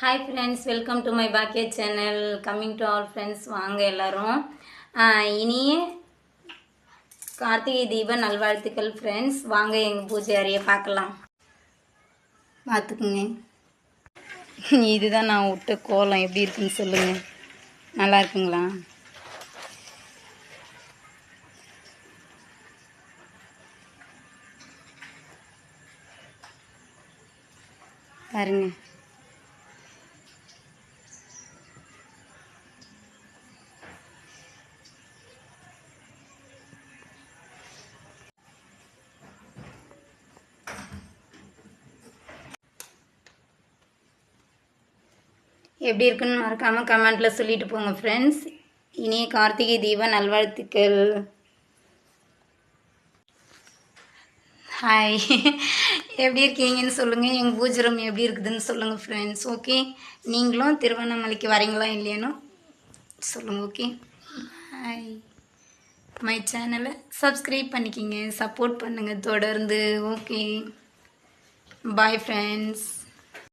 Hi friends welcome to my பாக்கிய channel coming to all friends வாங்க எல்லோரும். இனியே இனிய கார்த்திகை தீப நல்வாழ்த்துக்கள் ஃப்ரெண்ட்ஸ் வாங்க எங்கள் பூஜை அறையை பார்க்கலாம். பார்த்துக்குங்க. இதுதான் நான் விட்ட கோலம். எப்படி இருக்குன்னு சொல்லுங்கள் நல்லா இருக்குங்களா? பாருங்கள் எப்படி இருக்குன்னு மறக்காமல் கமெண்ட்டில் சொல்லிட்டு போங்க ஃப்ரெண்ட்ஸ் இனிய கார்த்திகை தீப நல்வாழ்த்துக்கள். ஹாய் எப்படி இருக்கீங்கன்னு சொல்லுங்கள் எங்கள் பூஜை ரூம் எப்படி இருக்குதுன்னு சொல்லுங்கள் ஃப்ரெண்ட்ஸ் ஓகே நீங்களும் திருவண்ணாமலைக்கு வரீங்களா இல்லையானோ சொல்லுங்கள் ஓகே ஹாய் மை சேனலை சப்ஸ்கிரைப் பண்ணிக்கிங்க. சப்போர்ட் பண்ணுங்கள் தொடர்ந்து. Okay bye friends